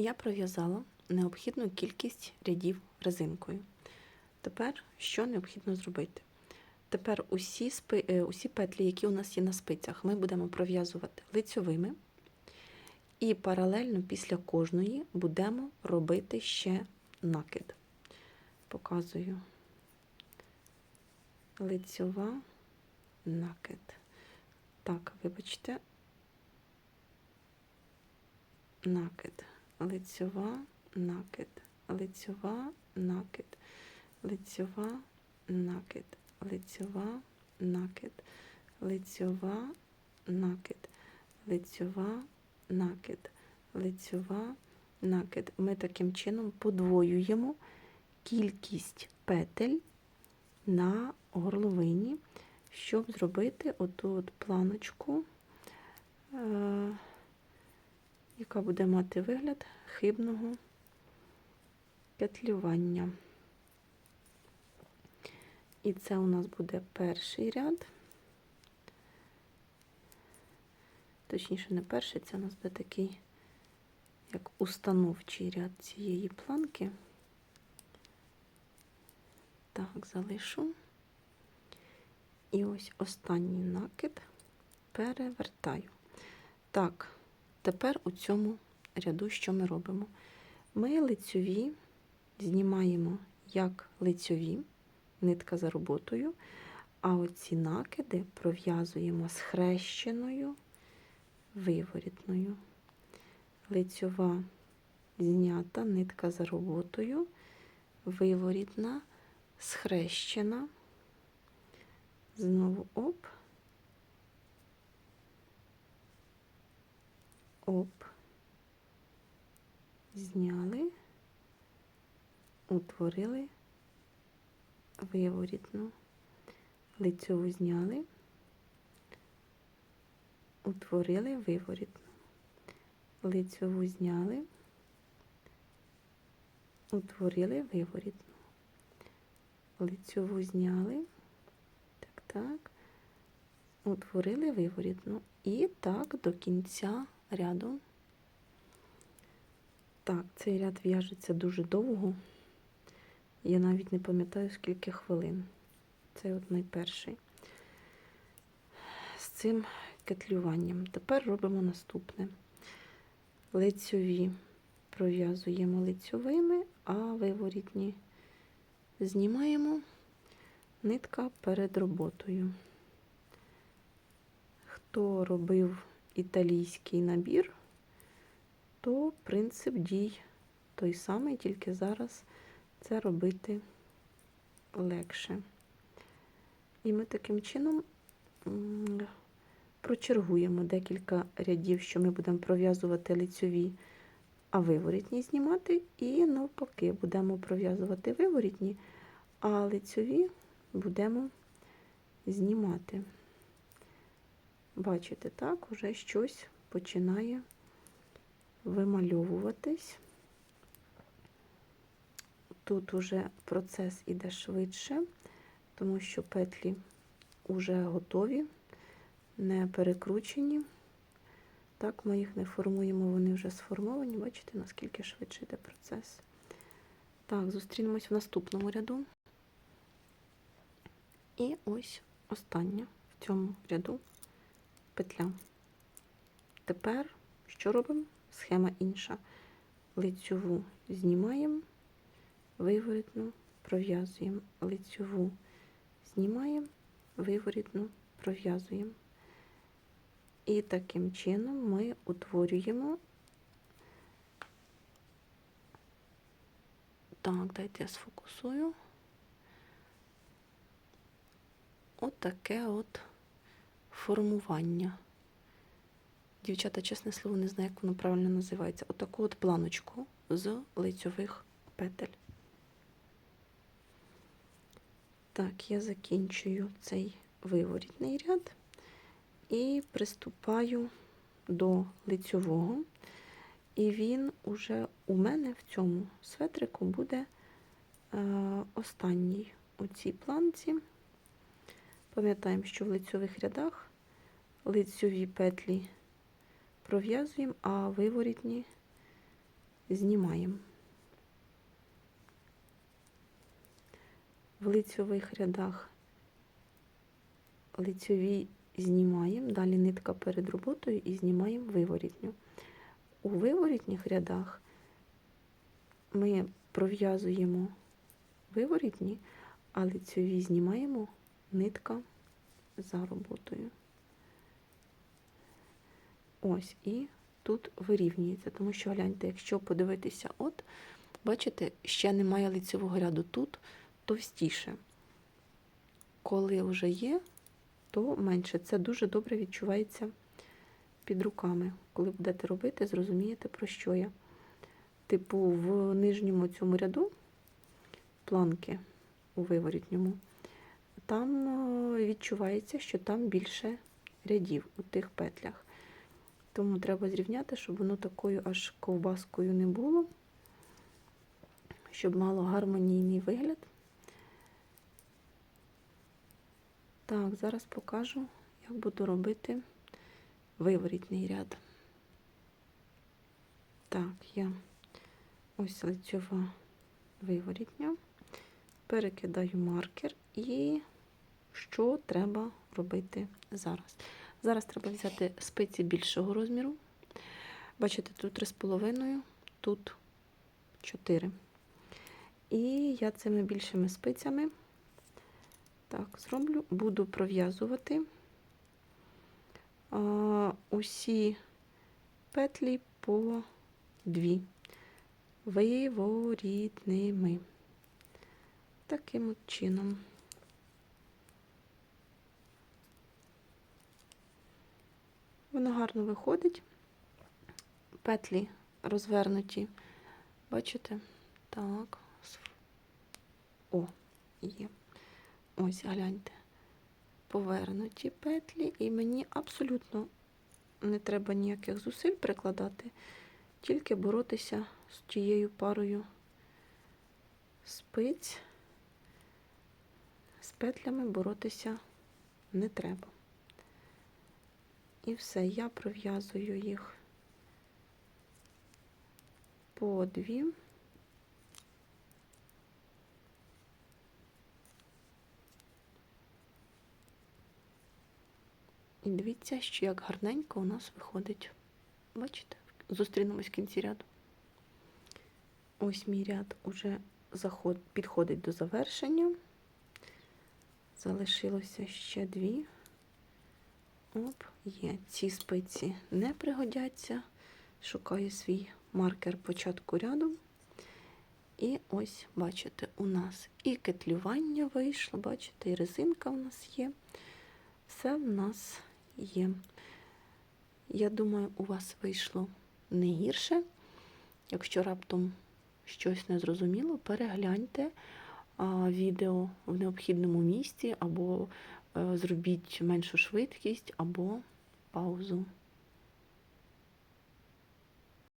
Я пров'язала необхідну кількість рядів резинкою. Тепер що необхідно зробити? Тепер усі, спи, е, усі петлі, які у нас є на спицях, ми будемо пров'язувати лицьовими. І паралельно після кожної будемо робити ще накид. Показую лицьова накид. Так, вибачте, накид, лицьова, накид, лицьова, накид, лицьова, накид, лицьова, накид, лицьова, накид, лицьова, накид, лицьова, накид. Ми таким чином подвоюємо кількість петель на горловині, щоб зробити оту от планочку. Яка буде мати вигляд хибного петлювання. І це у нас буде перший ряд. Точніше, не перший, це у нас буде такий, як установчий ряд цієї планки. Так, залишу. І ось останній накид перевертаю. Так, Тепер у цьому ряду що ми робимо? Ми лицьові знімаємо як лицьові, нитка за роботою, а оці накиди пров'язуємо з хрещеною виворітною. Лицьова знята, нитка за роботою, виворітна, схрещена, знову оп. Оп, зняли, утворили. Виворітну, лицьову зняли, утворили виворітну, лицьову зняли, утворили виворітну, лицьову зняли, так, так, утворили виворітну і так до кінця ряду. Так, цей ряд в'яжеться дуже довго. Я навіть не пам'ятаю, скільки хвилин. Це от найперший. З цим кетлюванням. Тепер робимо наступне. Лицьові пров'язуємо лицьовими, а виворітні знімаємо нитка перед роботою. Хто робив італійський набір, то принцип дій той самий, тільки зараз це робити легше. І ми таким чином прочергуємо декілька рядів, що ми будемо пров'язувати лицьові, а виворітні знімати, і навпаки, будемо пров'язувати виворітні, а лицьові будемо знімати. Бачите, так, уже щось починає вимальовуватись. Тут уже процес іде швидше, тому що петлі вже готові, не перекручені. Так, ми їх не формуємо, вони вже сформовані. Бачите, наскільки швидше йде процес. Так, зустрінемось в наступному ряду. І ось остання в цьому ряду петля. Тепер що робимо? Схема інша. Лицьову знімаємо, виворітну, пров'язуємо, лицьову знімаємо, виворітну, пров'язуємо. І таким чином ми утворюємо. Так, дайте я сфокусую. Отаке от, от формування. Дівчата, чесне слово, не знаю, як воно правильно називається. Отаку от планочку з лицьових петель. Так, я закінчую цей виворітний ряд і приступаю до лицьового. І він уже у мене в цьому светрику буде е, останній у цій планці. Пам'ятаємо, що в лицьових рядах лицьові петлі пров'язуємо, а виворітні знімаємо. В лицьових рядах лицьові знімаємо, далі нитка перед роботою і знімаємо виворітню. У виворітніх рядах ми пров'язуємо виворітні, а лицьові знімаємо нитка за роботою. Ось, і тут вирівнюється, тому що гляньте, якщо подивитися, от, бачите, ще немає лицевого ряду тут товстіше. Коли вже є, то менше. Це дуже добре відчувається під руками. Коли будете робити, зрозумієте, про що я. Типу, в нижньому цьому ряду планки у виворітньому, там е, відчувається, що там більше рядів у тих петлях. Тому треба зрівняти, щоб воно такою аж ковбаскою не було, щоб мало гармонійний вигляд. Так, зараз покажу, як буду робити виворітний ряд. Так, я ось лицьова виворітня, перекидаю маркер і що треба робити зараз. Зараз треба взяти спиці більшого розміру. Бачите, тут 3,5, тут 4. І я цими більшими спицями так, зроблю, буду пров'язувати усі петлі по дві виворітними. Таким от чином. Воно гарно виходить. Петлі розвернуті. Бачите? Так. О, є. Ось, гляньте. Повернуті петлі, і мені абсолютно не треба ніяких зусиль прикладати, тільки боротися з тією парою спиць. З петлями боротися не треба. І все, я пров'язую їх по дві. І дивіться, що як гарненько у нас виходить. Бачите? Зустрінемось в кінці ряду. Ось мій ряд уже підходить до завершення. Залишилося ще дві. Оп, є. Ці спиці не пригодяться. Шукаю свій маркер початку ряду. І ось, бачите, у нас і кетлювання вийшло, бачите, і резинка у нас є. Все в нас є. Я думаю, у вас вийшло не гірше. Якщо раптом щось не зрозуміло, перегляньте відео в необхідному місці, або зробіть меншу швидкість, або паузу.